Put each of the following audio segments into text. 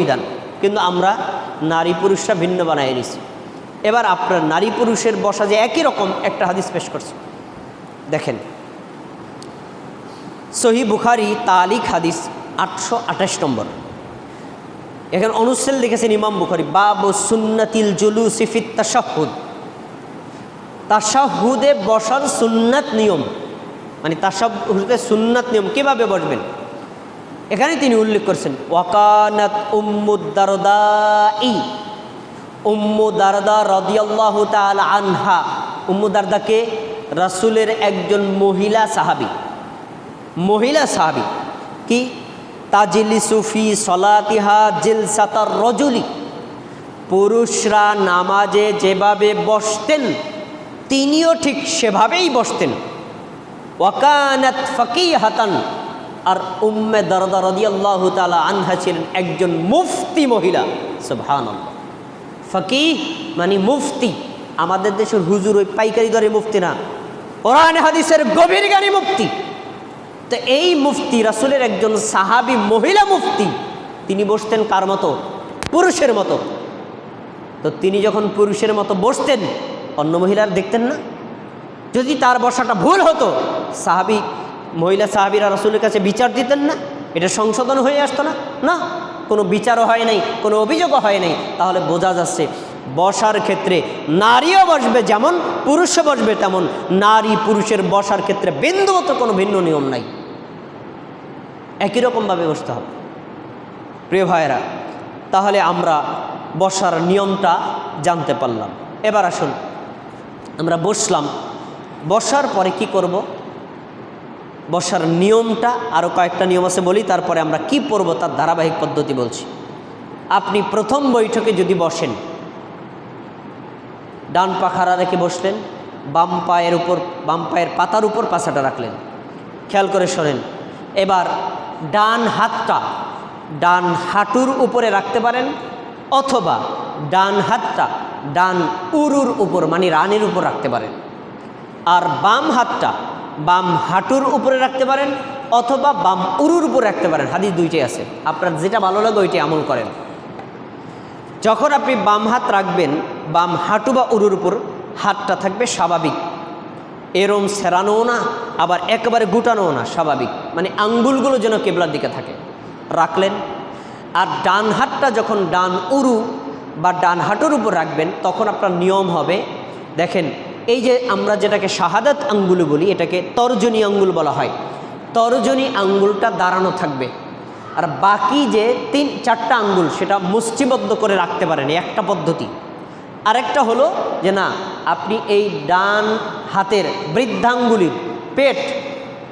বিধান। কিন্তু আমরা নারী পুরুষরা ভিন্ন বানায় নিছি। এবার আপনার নারী পুরুষের বসা যে একই রকম একটা হাদিস পেশ করছে। দেখেন। সহি বুখারি তালিক হাদিস আটশো আঠাশ নম্বর। এখানে অনুচ্ছেদ লিখেছেন ইমাম বুখারি, বাবু সুন্নাতিল জুলু সিফিত তাশাহুদ। তাশাহুদে বসার সুন্নাত নিয়ম। মানে তাশাহুদে সুন্নাত নিয়ম কীভাবে বসবেন? এখানে তিনি উল্লেখ করছেন, ওয়াকানাত উম্মুদ্দারদা ই উম্মু দারদা রদিয়াল্লাহ তাল আনহা। উম্মু দারদাকে রাসুলের একজন মহিলা সাহাবি। মহিলা সাহাবি। কি? তাজিলি সুফি সলাতিহা জিল সাতার রজুলি। পুরুষরা নামাজে যেভাবে বসতেন, তিনিও ঠিক সেভাবেই বসতেন। ওয়াকানাত ফকি হাতান আর উম্মে দরদা রদিয়াল্লাহ তালা আনহা ছিলেন একজন মুফতি মহিলা। সুবহান ফকি মানে মুফতি। আমাদের দেশের হুজুর ওই পাইকারি দরে মুফতি না। কোরআন, হাদিসের গভীর জ্ঞানী মুফতি। তো এই মুফতি রাসুলের একজন সাহাবি মহিলা মুফতি, তিনি বসতেন কার মতো? পুরুষের মতো। তো তিনি যখন পুরুষের মতো বসতেন, অন্য মহিলার দেখতেন না? যদি তার বসাটা ভুল হতো, সাহাবি মহিলা সাহাবিরা রাসুলের কাছে বিচার দিতেন না, এটা সংশোধন হয়ে আসতো না। না, কোনো বিচারও হয় নাই, কোনো অভিযোগও হয় নাই। তাহলে বোঝা যাচ্ছে, বসার ক্ষেত্রে নারীও বসবে যেমন, পুরুষও বসবে তেমন। নারী পুরুষের বসার ক্ষেত্রে বিন্দুমতো কোনো ভিন্ন নিয়ম নাই। একই রকমভাবে বসতে হবে। প্রিয় ভাইয়েরা, তাহলে আমরা বসার নিয়মটা জানতে পারলাম। এবার আসুন, আমরা বসলাম। বসার পরে কি করব? বসার নিয়মটা আরও কয়েকটা নিয়ম আছে বলি, তারপরে আমরা কি পড়ব তার ধারাবাহিক পদ্ধতি বলছি। আপনি প্রথম বৈঠকে যদি বসেন, ডান পা খাড়া রেখে বসলেন, বাম পায়ের উপর, বাম পায়ের পাতার উপর পাছাটা রাখলেন। খেয়াল করে শোনেন, এবার ডান হাতটা ডান হাঁটুর উপরে রাখতে পারেন, অথবা ডান হাতটা ডান উরুর উপর মানে রানের উপর রাখতে পারেন। আর বাম হাতটা বাম হাঁটুর উপরে রাখতে পারেন অথবা বাম উরুর উপর রাখতে পারেন। হাদিস দুইটাই আছে। আপনার যেটা ভালো লাগে ওইটি আমল করেন। যখন আপনি বাম হাত রাখবেন, বাম হাঁটু বা উরুর উপর, হাতটা থাকবে স্বাভাবিক। এরম সেরানোও না, আবার একেবারে গুটানোও না, স্বাভাবিক। মানে আঙ্গুলগুলো যেন কেবলার দিকে থাকে। রাখলেন। আর ডান হাতটা যখন ডান উরু বা ডান হাঁটুর উপর রাখবেন, তখন আপনার নিয়ম হবে, দেখেন এই যে আমরা যেটাকে শাহাদাত আঙ্গুল বলি, এটাকে তর্জনী আঙ্গুল বলা হয়। তর্জনী আঙ্গুলটা দাঁড়ানো থাকবে। আর বাকি যে তিন, চারটা আঙ্গুল, সেটা মুষ্টিবদ্ধ করে রাখতে পারেন একটা পদ্ধতি। আরেকটা হলো যে না, আপনি এই ডান হাতের বৃদ্ধাঙ্গুলির পেট,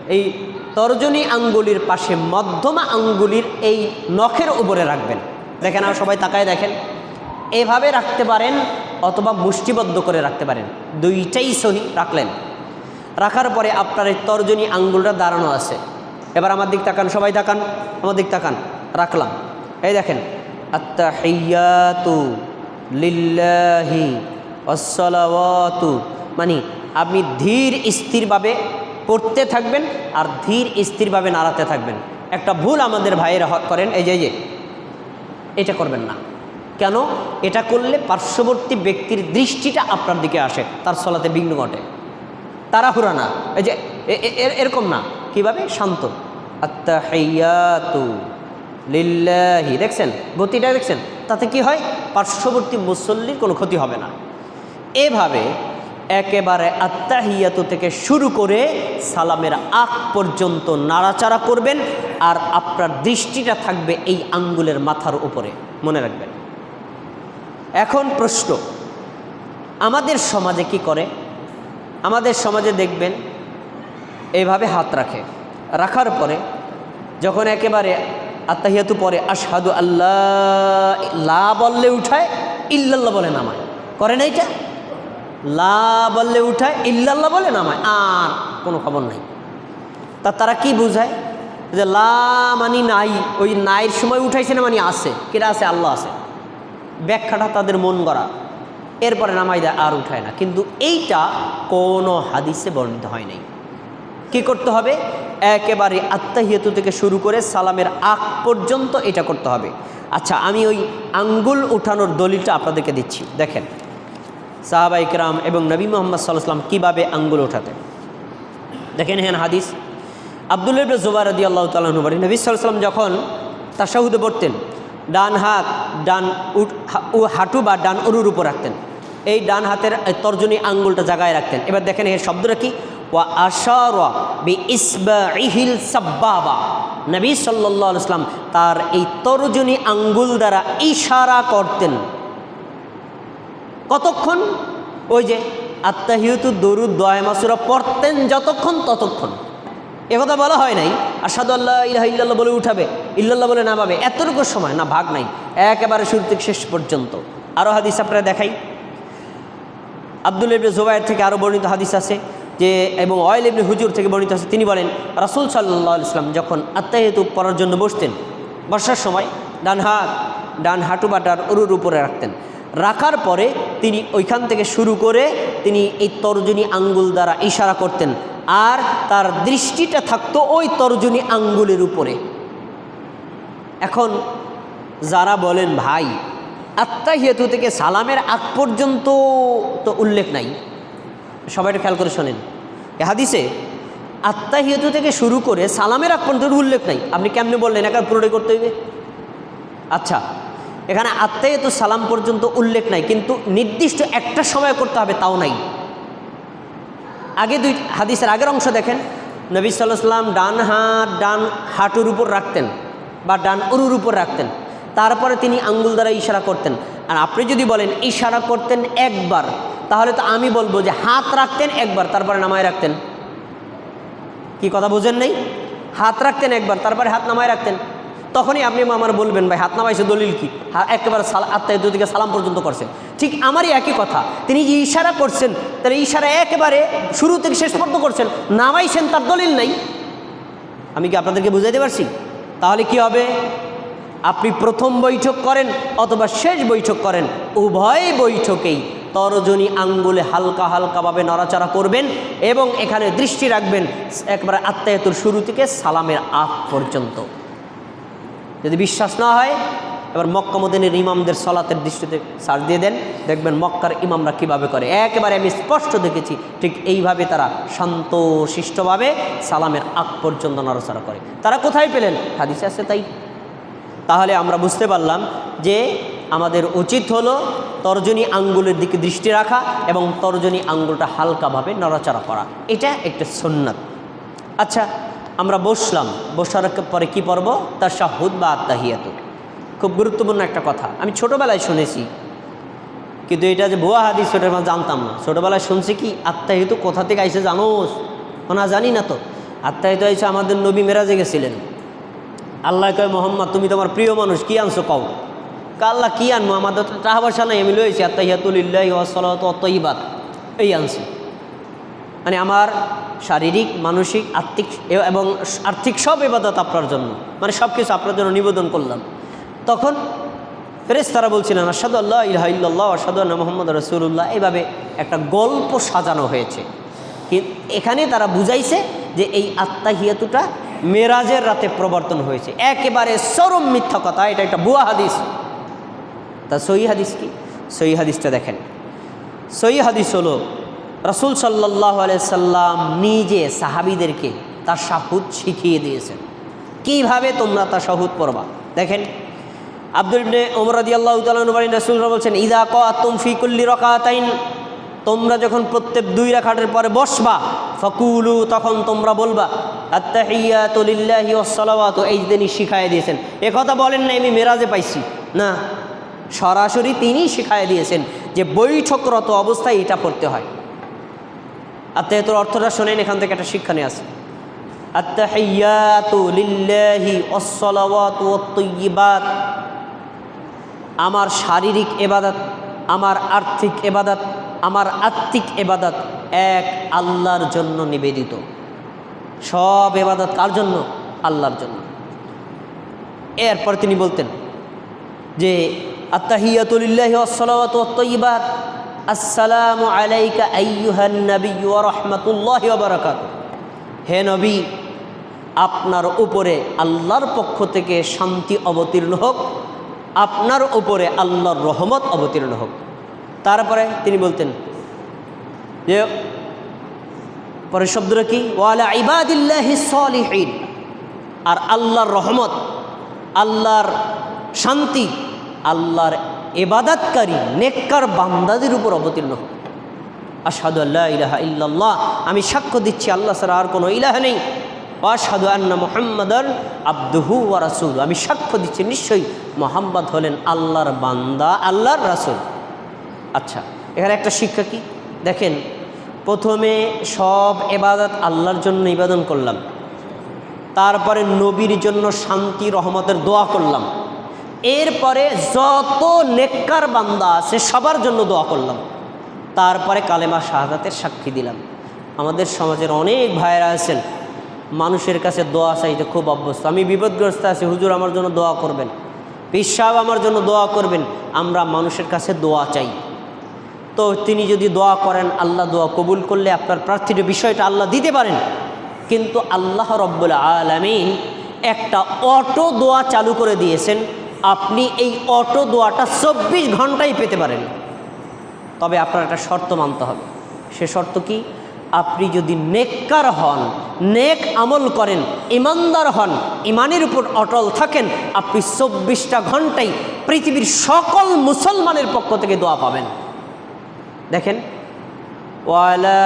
এই তর্জনী আঙ্গুলির পাশে মধ্যমা আঙ্গুলির এই নখের উপরে রাখবেন। দেখেন আর সবাই তাকায় দেখেন। এভাবে রাখতে পারেন অথবা মুষ্টিবদ্ধ করে রাখতে পারেন। দুইটাই সহি রাখলেন। রাখার পরে আপনার এই তর্জনী আঙ্গুলটা দাঁড়ানো আছে। এবার আমার দিক তাকান, সবাই তাকান, আমার দিক তাকান। রাখলাম। এই দেখেন আত্মাহিয়াতু লিল্লাহি মানে আপনি ধীর স্থিরভাবে পড়তে থাকবেন আর ধীর স্থিরভাবে নাড়াতে থাকবেন। একটা ভুল আমাদের ভাইয়েরা করেন, এই যে এই যে। এটা করবেন না। কেন? এটা করলে পার্শ্ববর্তী ব্যক্তির দৃষ্টিটা আপনার দিকে আসে, তার সলাতে বিঘ্ন ঘটে। তাড়াহুড়া না। এই যে এরকম না। কীভাবে? শান্ত। আত্মাহিয়াতু লিল্লাহি। দেখছেন? গতিটা দেখছেন? তাতে কি হয়? পার্শ্ববর্তী মুসল্লির কোনো ক্ষতি হবে না। এভাবে একেবারে আত্মাহিয়াতু থেকে শুরু করে সালামের আগ পর্যন্ত নাড়াচাড়া করবেন আর আপনার দৃষ্টিটা থাকবে এই আঙ্গুলের মাথার উপরে। মনে রাখবেন। এখন প্রশ্ন, আমাদের সমাজে কি করে? আমাদের সমাজে দেখবেন এইভাবে হাত রাখে। রাখার পরে যখন একেবারে আত্মাহিয়াতু পরে আশহাদু আল্লাহ লা বললে উঠায়, ইল্লাল্লাহ বলে নামায়। করে না এটা? লা বললে উঠায়, ইল্লাল্লাহ বলে নামায়। আর কোনো খবর নাই। তা তারা কি বুঝায়? যে লা মানি নাই, ওই নাইয়ের সময় উঠাইছে না মানে আছে? কেরা আছে? আল্লাহ আছে। ব্যাখ্যাটা তাদের মন গড়া। এরপরে নামাই দেয় আর উঠায় না। কিন্তু এইটা কোনো হাদিসে বর্ণিত হয় নাই। কি করতে হবে? একেবারে আত্মাহিয়তু থেকে শুরু করে সালামের আগ পর্যন্ত এটা করতে হবে। আচ্ছা আমি ওই আঙ্গুল উঠানোর দলিলটা আপনাদেরকে দিচ্ছি। দেখেন সাহাবা ইকরাম এবং নবী মোহাম্মদ সাল্লাহাম কীভাবে আঙ্গুল ওঠাতেন দেখেন হ্যাঁ হাদিস। আবদুল্লাহ জুবার রদি আল্লাহ তালু বলেন, নবী সাল্লাম যখন তাসাহুদে পড়তেন ডান হাত, ডান উ হাঁটু বা ডান উরুর উপর রাখতেন। এই ডান হাতের তর্জনী আঙ্গুলটা জায়গায় রাখতেন। এবার দেখেন এর শব্দটা কি? ওয়া আশার বি ইসবাইহিল সাব্বাবা। নবী সাল্লাহ ইসলাম তার এই তর্জনী আঙ্গুল দ্বারা ইশারা করতেন। কতক্ষণ? ওই যে আত্মাহিয়তু দরুদ দয় মাসুরা পড়তেন যতক্ষণ, ততক্ষণ। একথা বলা হয় নাই। আসাদু আল্লাহ ইলাহ ইল্লাল্লাহ বলে উঠাবে। ইল্লাল্লাহ বলে নামাবে এতটুকু সময়, না, ভাগ নাই। একেবারে শুরু থেকে শেষ পর্যন্ত। আরও হাদিস আপনারা দেখাই। আব্দুল ইবনে জোবায়ের থেকে আরও বর্ণিত হাদিস আছে যে, এবং অয়েল ইবনে হুজুর থেকে বর্ণিত আছে। তিনি বলেন, রাসুল সাল্লাহ ইসলাম যখন আত্মাহিতু পড়ার জন্য বসতেন বর্ষার সময় ডান হাত, ডান হাঁটু বাটার উরুর উপরে রাখতেন। রাখার পরে তিনি ওইখান থেকে শুরু করে তিনি এই তর্জনী আঙ্গুল দ্বারা ইশারা করতেন। আর তার দৃষ্টিটা থাকতো ওই তর্জনী আঙ্গুলের উপরে। এখন যারা বলেন, ভাই, আত্মাহিয়াতু থেকে সালামের আগ পর্যন্ত তো উল্লেখ নাই। সবাই খেয়াল করে শোনেন। হাদিসে আত্মাহিয়াতু থেকে শুরু করে সালামের আগ পর্যন্ত উল্লেখ নাই। আপনি কেমনে বললেন, একার পুরোটাই করতে হইবে? আচ্ছা এখানে আত্মাহিয়াতু সালাম পর্যন্ত উল্লেখ নাই, কিন্তু নির্দিষ্ট একটা সময় করতে হবে, তাও নাই। আগে দুই হাদিসের আগের অংশ দেখেন। নবী সাল্লাহ সাল্লাম ডান হাত, ডান হাঁটুর উপর রাখতেন। বা ডান উরুর উপর রাখতেন। তারপরে তিনি আঙ্গুল দ্বারা ইশারা করতেন। আর আপনি যদি বলেন, ইশারা করতেন একবার, তাহলে তো আমি বলব যে হাত রাখতেন একবার, তারপরে নামায় রাখতেন। কি কথা বোঝেন নাই? হাত রাখতেন একবার, তারপরে হাত নামায় রাখতেন। তখনই আপনি আমার বলবেন, ভাই, হাত নামাইছে দলিল কি? একেবারে সাল আত্মায় দুদিকে সালাম পর্যন্ত করছে। ঠিক আমারই একই কথা। তিনি যে ইশারা করছেন, তার ইশারা একেবারে শুরু থেকে শেষ পর্যন্ত করছেন। নামাইছেন, তার দলিল নাই। আমি কি আপনাদেরকে বুঝাইতে পারছি? তাহলে কি হবে? আপনি প্রথম বৈঠক করেন অথবা শেষ বৈঠক করেন, উভয় বৈঠকেই তরজনী আঙ্গুলে হালকা হালকাভাবে নড়াচড়া করবেন এবং এখানে দৃষ্টি রাখবেন একবারে আত্মায়তুর শুরু থেকে সালামের আগ পর্যন্ত। যদি বিশ্বাস না হয় এবার মক্কা মদিনের ইমামদের সলাতের দৃষ্টিতে সার দিয়ে দেন। দেখবেন মক্কার ইমামরা কীভাবে করে? একেবারে আমি স্পষ্ট দেখেছি, ঠিক এইভাবে তারা শান্ত শিষ্টভাবে সালামের আগ পর্যন্ত নড়াচড়া করে। তারা কোথায় পেলেন? হাদিসে আছে তাই। তাহলে আমরা বুঝতে পারলাম যে আমাদের উচিত হলো তর্জনী আঙ্গুলের দিকে দৃষ্টি রাখা এবং তর্জনী আঙ্গুলটা হালকাভাবে নড়াচড়া করা। এটা একটা সুন্নাত। আচ্ছা আমরা বসলাম। বসার পরে কি পড়ব? তার শাহুদ বা আত্মাহিয়াত। খুব গুরুত্বপূর্ণ একটা কথা। আমি ছোটোবেলায় শুনেছি। কিন্তু এটা যে ভুয়া হাদিস সেটা আমরা জানতাম না। ছোটোবেলায় শুনছি কি, আত্মাহিত কোথা থেকে আইসে জানোস? না জানি না তো। আত্মাহিত আইসে আমাদের নবী মেরাজে গেছিলেন। আল্লাহ কয়, মোহাম্মদ, তুমি তোমার প্রিয় মানুষ, কি আনছো কও? আল্লাহ, কি আনব? আমাদের তো টাকা পয়সা নাই, আমি লইছি আত্মাহিয়াতুলিল্লাহ ওসলাত অতইবাদ এই আনছি। মানে আমার শারীরিক, মানসিক আর্থিক এবং আর্থিক সব এবাদত আপনার জন্য। মানে সব কিছু আপনার জন্য নিবেদন করলাম। তখন ফেরেস তারা বলছিলেন আসাদু আল্লাহ ইলাহা ইল্লাল্লাহ আসাদু আল্লাহ মোহাম্মদ রসুল্লাহ এভাবে একটা গল্প সাজানো হয়েছে। কিন্তু এখানে তারা বুঝাইছে যে এই আত্মাহিয়াতুটা মেরাজের রাতে প্রবর্তন হয়েছে। একেবারে চরম মিথ্যা কথা, এটা একটা বুয়া হাদিস। তা সহি হাদিস কি? সহি হাদিসটা দেখেন। সহি হাদিস হলো, রসুল সাল্লাহ সাল্লাম নিজে সাহাবিদেরকে তার শাহুদ শিখিয়ে দিয়েছেন। কীভাবে তোমরা তার শাহুদ পড়বা? দেখেন আব্দুল ইবনে ওমর রাদিয়াল্লাহু তাআলা বলেন, রাসূলুল্লাহ বলছেন, ইদা কাতুম ফি কুল্লি রাকাতাইন তোমরা যখন প্রত্যেক দুই রাকাতের পরে বসবা, ফাকুলু, তখন তোমরা বলবা, আত্তাহিয়াতু লিল্লাহি ওয়াস সালাওয়াতু এই তিনি শিখায় দিয়েছেন। এ কথা বলেন না আমি মেরাজে পাইছি। না, সরাসরি তিনি শিখায় দিয়েছেন যে বৈঠকরত অবস্থায় এটা পড়তে হয়। আত্মাহিয়াতুর অর্থটা শোনেন, এখান থেকে একটা শিক্ষা নিয়ে আসে আত্তাহিয়াতু লিল্লাহি ওয়াস সালাওয়াতু ওয়াত আমার শারীরিক এবাদত, আমার আর্থিক এবাদত, আমার আত্মিক এবাদত এক আল্লাহর জন্য নিবেদিত। সব এবাদত কার জন্য? আল্লাহর জন্য। এরপর তিনি বলতেন যে আত্তাহিয়াতুলিল্লাহি আসসালামু আলাইকা আইয়ুহান নাবিয়্যু ওয়া রাহমাতুল্লাহি হে নবী, আপনার উপরে আল্লাহর পক্ষ থেকে শান্তি অবতীর্ণ হোক আপনার উপরে আল্লাহর রহমত অবতীর্ণ হোক। তারপরে তিনি বলতেন, যে পরের শব্দটা কি? ওয়ালা ইবাদিল্লাহি সলিহীন। আর আল্লাহর রহমত, আল্লাহর শান্তি, আল্লাহর এবাদাতকারী নেককার বান্দাদের উপর অবতীর্ণ হোক। আশহাদু আল্লাহ ইলাহা ইল্লাল্লাহ, আমি সাক্ষ্য দিচ্ছি, আল্লাহ ছাড়া আর কোনো ইলাহা নেই। আশহাদু আন্না মুহাম্মাদান আব্দুহু ওয়া রাসূল আমি সাক্ষ্য দিচ্ছি, নিশ্চয়ই মোহাম্মদ হলেন আল্লাহর বান্দা, আল্লাহর রাসূল। আচ্ছা এখানে একটা শিক্ষা কি? দেখেন, প্রথমে সব এবাদত আল্লাহর জন্য নিবেদন করলাম। তারপরে নবীর জন্য শান্তি, রহমতের দোয়া করলাম। এরপরে যত নেককার বান্দা আছে, সবার জন্য দোয়া করলাম। তারপরে কালেমা শাহাদাতের সাক্ষী দিলাম। আমাদের সমাজের অনেক ভাইয়েরা আছেন মানুষের কাছে দোয়া চাইতে খুব অভ্যস্ত। আমি বিপদগ্রস্ত আছি, হুজুর আমার জন্য দোয়া করবেন। পিসাব আমার জন্য দোয়া করবেন, আমরা মানুষের কাছে দোয়া চাই। তো তিনি যদি দোয়া করেন, আল্লাহ দোয়া কবুল করলে আপনার প্রার্থীর বিষয়টা আল্লাহ দিতে পারেন। কিন্তু আল্লাহ রব্বুল আলমিন একটা অটো দোয়া চালু করে দিয়েছেন, আপনি এই অটো দোয়াটা চব্বিশ ঘন্টায় পেতে পারেন। তবে আপনার একটা শর্ত মানতে হবে। সে শর্ত কি? আপনি যদি নেককার হন, নেক আমল করেন, ইমানদার হন, ইমানের উপর অটল থাকেন, আপনি চব্বিশটা ঘন্টায় পৃথিবীর সকল মুসলমানের পক্ষ থেকে দোয়া পাবেন। দেখেন, ওয়ালা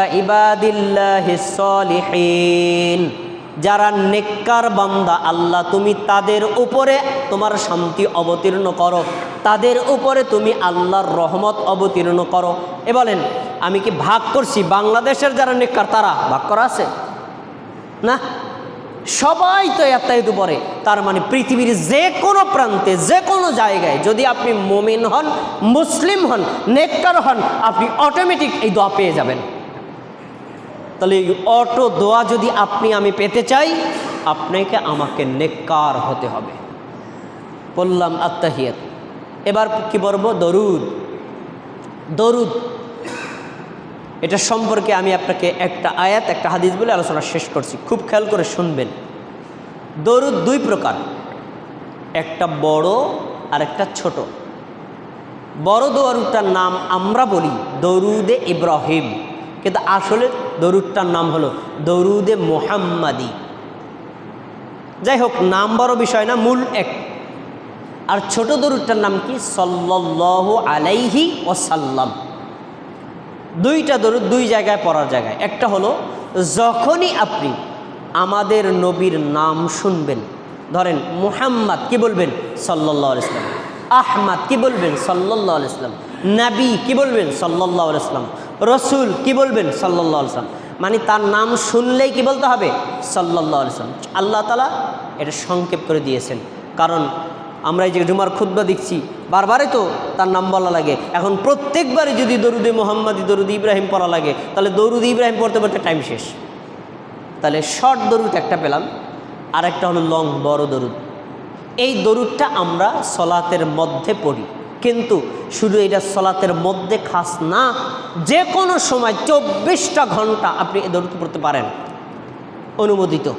যারা নেককার বান্দা, আল্লাহ তুমি তাদের উপরে তোমার শান্তি অবতীর্ণ করো, তাদের উপরে তুমি আল্লাহর রহমত অবতীর্ণ করো। এ বলেন আমি কি ভাগ করছি? বাংলাদেশের যারা নেককার, তারা ভাগ করা আছে? না? সবাই তো এত্তায়িত পরে তার মানে পৃথিবীর যে কোনো প্রান্তে যে কোনো জায়গায় যদি আপনি মোমিন হন, মুসলিম হন, নেককার হন, আপনি অটোমেটিক এই দোয়া পেয়ে যাবেন। তাহলে এই অটো দোয়া যদি আপনি, আমি পেতে চাই, আপনাকে আমাকে নেককার হতে হবে। বললাম আত্মাহিয়াত এবার কি বলব? দরুদ। দরুদ। এটা সম্পর্কে আমি আপনাকে একটা আয়াত, একটা হাদিস বলে আলোচনা শেষ করছি। খুব খেয়াল করে শুনবেন। দরুদ দুই প্রকার। একটা বড় আর একটা ছোট। বড় দরুদটার নাম আমরা বলি দরুদে ইব্রাহিম। কিন্তু আসলে দরুদটার নাম হলো দরুদে মোহাম্মাদি। যাই হোক, নাম বড় বিষয় না, মূল এক। আর ছোট দরুদটার নাম কি? সল্লাহ আলাইহি ওসাল্লাম দুইটা দরুদ দুই জায়গায় পড়ার জায়গায়। একটা হলো, যখনই আপনি আমাদের নবীর নাম শুনবেন, ধরেন মুহাম্মদ কি বলবেন? সাল্লাহ ইসলাম আহমাদ কি বলবেন? সাল্লাহ ইসলাম নাবি কি বলবেন? সাল্লাহ ইসলাম রসুল কি বলবেন? সাল্লাহ ইসলাম মানে তার নাম শুনলেই কি বলতে হবে? সাল্লাহ ইসলাম আল্লাহ তালা এটা সংক্ষেপ করে দিয়েছেন। কারণ আমরা এই যে জুমার খুদ্া দেখছি বারবারে তো তার নাম বলা লাগে। এখন প্রত্যেকবারে যদি দরুদে মোহাম্মদী, দরুদ ইব্রাহিম পড়া লাগে, তাহলে দরুদ ইব্রাহিম পড়তে পড়তে টাইম শেষ। তাহলে শর্ট দরুদ একটা পেলাম আর একটা হলো লং বড় দরুদ। এই দরুদটা আমরা সলাতের মধ্যে পড়ি। কিন্তু শুধু এটা সলাতের মধ্যে খাস না যে কোনো সময় চব্বিশটা ঘণ্টা আপনি এই দরুদ পড়তে পারেন। অনুমোদিত।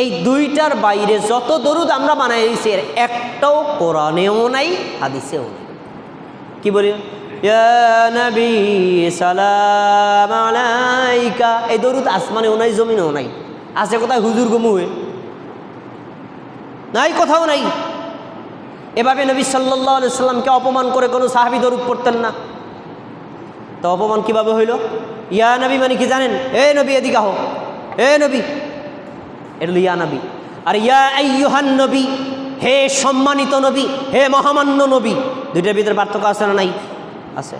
এই দুইটার বাইরে যত দরুদ আমরা বানাই দিয়েছি এর একটাও কোরআনেও নাই, হাদিসেও নাই। কি বলি? নবী এই দরুদ আসমানেও নাই, জমিনেও নাই। আছে কোথায়? হুজুর গমুয়ে নাই, কোথাও নাই। এভাবে নবী সাল্লাহ সাল্লামকে অপমান করে কোনো সাহাবি দরুদ পড়তেন না। তো অপমান কীভাবে হইল? ইয়া নবী মানে কি জানেন? এ নবী, এদিকে আহ। এ নবী এটা ইয়া নবী। আর ইয়া আইয়ুহান নবী, হে সম্মানিত নবী, হে মহামান্য নবী। দুইটার ভিতরে পার্থক্য আছে না নাই? আছে।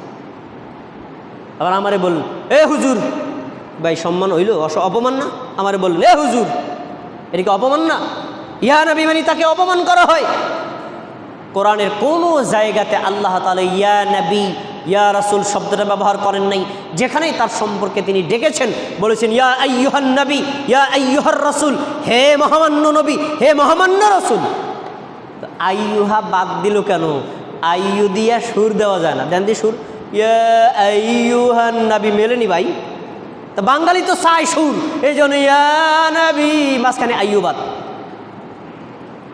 আবার আমারে বলুন এ হুজুর, ভাই সম্মান হইল? অপমান না? আমারে বলুন এ হুজুর এটা কি অপমান না? ইয়া নবী মানে তাকে অপমান করা হয়? কোরআনের কোনো জায়গাতে আল্লাহ তালা ইয়া নবী ইয়া রাসুল, শব্দটা ব্যবহার করেন নাই। যেখানেই তার সম্পর্কে তিনি ডেকেছেন, বলেছেন, ইয়া আইয়ুহান নবী, ইয়া আইয়ুহার রাসুল, হে মহামান্য নবী, হে মহামান্য রাসুল। আইয়ুহা বাদ দিল কেন? আইয়ু দিয়া সুর দেওয়া যায় না। দেন দি সুর। ইয়া আইয়ুহান নবী মেলেনি ভাই। তো বাঙালি তো চায় সুর। এই জন্য ইয়া নবী, মাঝখানে আইয়ুবাদ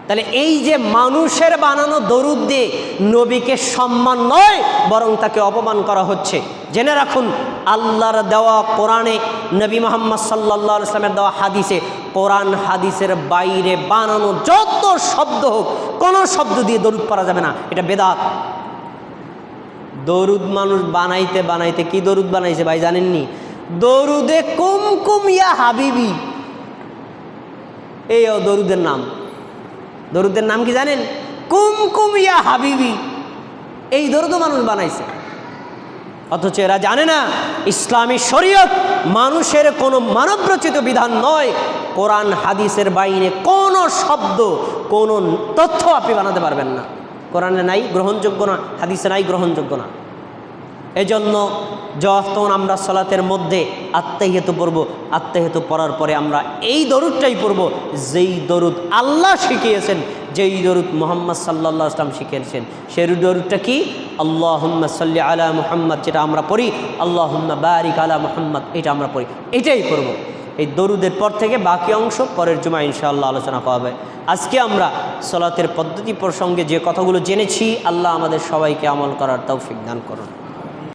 তাহলে এই যে মানুষের বানানো দরুদ দিয়ে নবীকে সম্মান নয়, বরং তাকে অপমান করা হচ্ছে। জেনে রাখুন, আল্লাহর দেওয়া কোরআনে নবী মোহাম্মদ সাল্লা ইসলামের দেওয়া হাদিসে, কোরআন হাদিসের বাইরে বানানো যত শব্দ হোক, কোনো শব্দ দিয়ে দরুদ পড়া যাবে না, এটা বেদাত। দরুদ মানুষ বানাইতে বানাইতে কি দরুদ বানাইছে ভাই জানেননি? দরুদে কুমকুম ইয়া হাবিবি। এই দরুদের নাম। দরুদের নাম কি জানেন? কুমকুম ইয়া হাবিবি। এই দরুদও মানুষ বানাইছে। অথচ এরা জানে না, ইসলামী শরীয়ত মানুষের কোনো মানবরচিত বিধান নয়। কোরআন, হাদিসের বাইরে কোনো শব্দ, কোনো তথ্য আপনি বানাতে পারবেন না। কোরআনে নাই, গ্রহণযোগ্য না, হাদিসে নাই, গ্রহণযোগ্য না। এজন্য যখন আমরা সলাতের মধ্যে আত্মাহিত পড়ব আত্মাহিত পড়ার পরে আমরা এই দরুদটাই পড়ব, যেই দরুদ আল্লাহ শিখিয়েছেন, যেই দরুদ মোহাম্মদ সাল্লাহ আসলাম শিখিয়েছেন সেই দরুদটা কি? আল্লাহ সাল্লি আলা মোহাম্মদ, যেটা আমরা পড়ি আল্লাহ বারিক আলা মোহাম্মদ, এটা আমরা পড়ি, এটাই করব। এই দরুদের পর থেকে বাকি অংশ পরের জমা ইনশাআল্লাহ আলোচনা করা হবে। আজকে আমরা সলাতের পদ্ধতি প্রসঙ্গে যে কথাগুলো জেনেছি, আল্লাহ আমাদের সবাইকে আমল করার তৌফিক দান করুন।